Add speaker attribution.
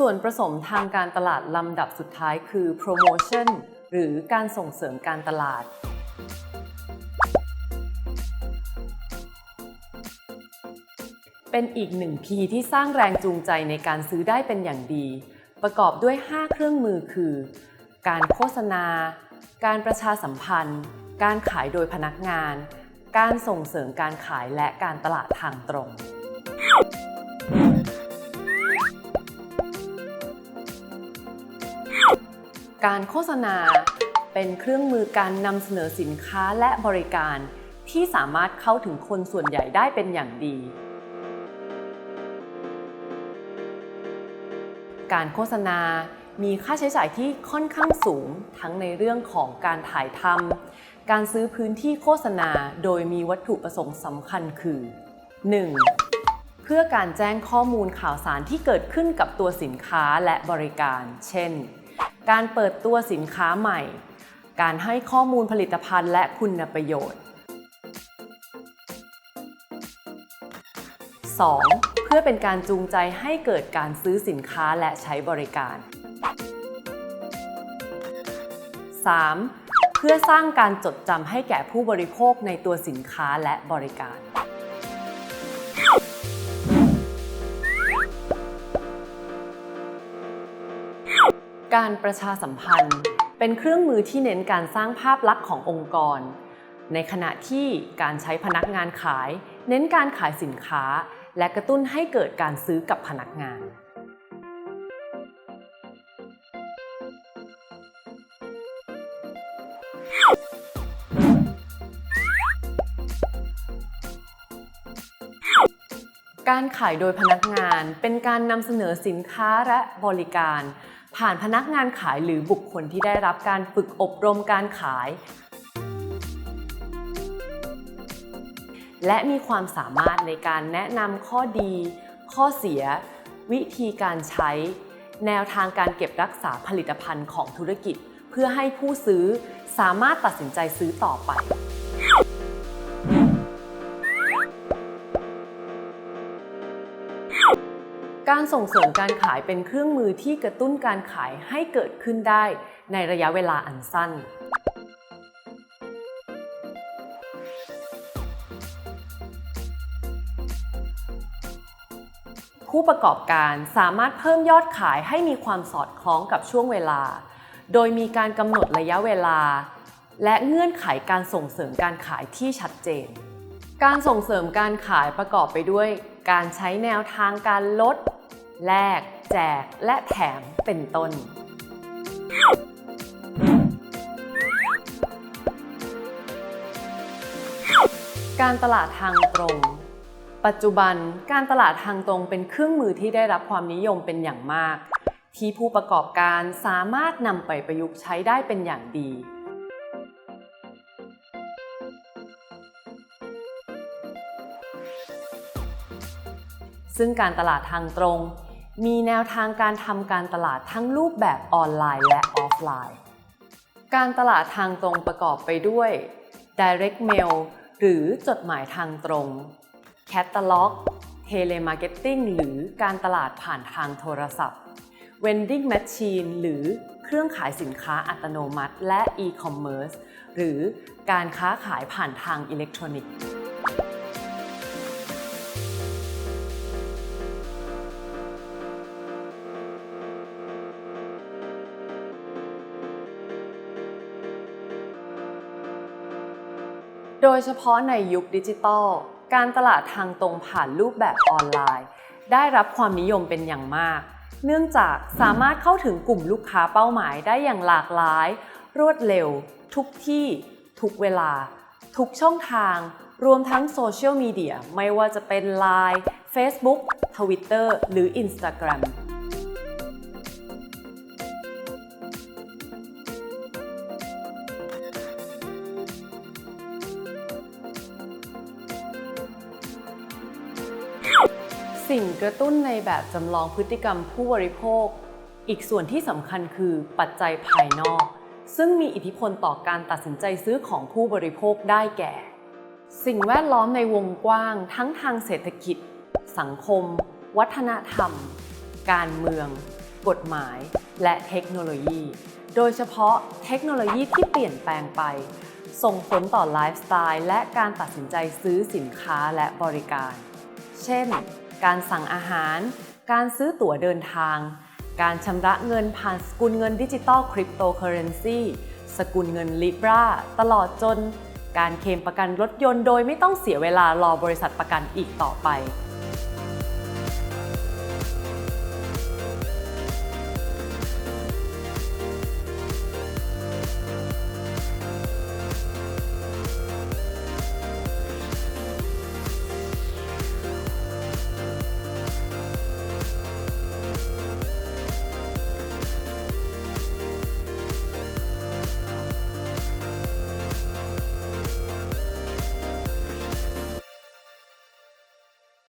Speaker 1: ส่วนผสมทางการตลาดลำดับสุดท้ายคือ promotion หรือการส่งเสริมการตลาด เป็นอีกหนึ่ง P ที่สร้างแรงจูงใจในการซื้อได้เป็นอย่างดี ประกอบด้วย 5 เครื่องมือคือ การโฆษณา การประชาสัมพันธ์ การขายโดยพนักงาน การส่งเสริมการขายและการตลาดทางตรง การโฆษณาเป็นเครื่องมือการนำเสนอสินค้าและบริการที่สามารถเข้าถึงคนส่วนใหญ่ได้เป็นอย่างดี การโฆษณามีค่าใช้จ่ายที่ค่อนข้างสูงทั้งในเรื่องของการถ่ายทำ การซื้อพื้นที่โฆษณาโดยมีวัตถุประสงค์สำคัญคือ 1. เพื่อการแจ้งข้อมูลข่าวสารที่เกิดขึ้นกับตัวสินค้าและบริการ เช่น การเปิดตัวสินค้าใหม่ การให้ข้อมูลผลิตภัณฑ์และคุณประโยชน์ 2. เพื่อเป็นการจูงใจให้เกิดการซื้อสินค้าและใช้บริการ 3. เพื่อสร้างการจดจำให้แก่ผู้บริโภคในตัวสินค้าและบริการ การประชาสัมพันธ์ เป็นเครื่องมือที่เน้นการสร้างภาพลักษณ์ขององค์กร ในขณะที่การใช้พนักงานขาย เน้นการขายสินค้า และกระตุ้นให้เกิดการซื้อกับพนักงาน การขายโดยพนักงานเป็นการนำเสนอสินค้าและบริการ ผ่านพนักงานขายหรือบุคคลที่ได้รับการฝึกอบรมการขาย และมีความสามารถในการแนะนำข้อดี ข้อเสีย วิธีการใช้ แนวทางการเก็บรักษาผลิตภัณฑ์ของธุรกิจ เพื่อให้ผู้ซื้อ สามารถตัดสินใจซื้อต่อไปการส่งเสริมการขายเป็นเครื่องมือที่กระตุ้นการขายให้เกิดขึ้นได้ในระยะเวลาอันสั้น ผู้ประกอบการสามารถเพิ่มยอดขายให้มีความสอดคล้องกับช่วงเวลา โดยมีการกำหนดระยะเวลา และเงื่อนไขการส่งเสริมการขายที่ชัดเจน การส่งเสริมการขายประกอบไปด้วย การใช้แนวทางการลด แลก แจก และแถมเป็นต้นการตลาดทางตรง ปัจจุบันการตลาดทางตรงเป็นเครื่องมือที่ได้รับความนิยมเป็นอย่างมาก ที่ผู้ประกอบการสามารถนำไปประยุกต์ใช้ได้เป็นอย่างดี ซึ่งการตลาดทางตรง มีแนวทางการทำการตลาดทั้งรูปแบบออนไลน์และออฟไลน์ การตลาดทางตรงประกอบไปด้วย direct mail หรือจดหมายทางตรง catalog telemarketing หรือการตลาดผ่านทางโทรศัพท์ vending machine หรือเครื่องขายสินค้าอัตโนมัติ และ e-commerce หรือการค้าขายผ่านทางอิเล็กทรอนิกส์โดยเฉพาะในยุคดิจิทัลการตลาดทางตรงผ่านรูปแบบออนไลน์ ได้รับความนิยมเป็นอย่างมาก เนื่องจากสามารถเข้าถึงกลุ่มลูกค้าเป้าหมายได้อย่างหลากหลาย รวดเร็ว ทุกที่ ทุกเวลา ทุกช่องทาง รวมทั้งโซเชียลมีเดียไม่ว่าจะเป็น Line Facebook Twitter หรือ Instagram สิ่งกระตุ้นในแบบจำลองพฤติกรรมผู้บริโภค อีกส่วนที่สำคัญคือปัจจัยภายนอก ซึ่งมีอิทธิพลต่อการตัดสินใจซื้อของผู้บริโภคได้แก่ สิ่งแวดล้อมในวงกว้าง ทั้งทางเศรษฐกิจ สังคม วัฒนธรรม การเมือง กฎหมาย และเทคโนโลยี โดยเฉพาะเทคโนโลยีที่เปลี่ยนแปลงไป ส่งผลต่อไลฟ์สไตล์และการตัดสินใจซื้อสินค้าและบริการ เช่น การสั่งอาหาร การซื้อตั๋วเดินทาง การชำระเงินผ่านสกุลเงินดิจิตอลคริปโตเคอเรนซีสกุลเงินลิบราตลอดจน การเคลมประกันรถยนต์โดยไม่ต้องเสียเวลารอบริษัทประกันอีกต่อไป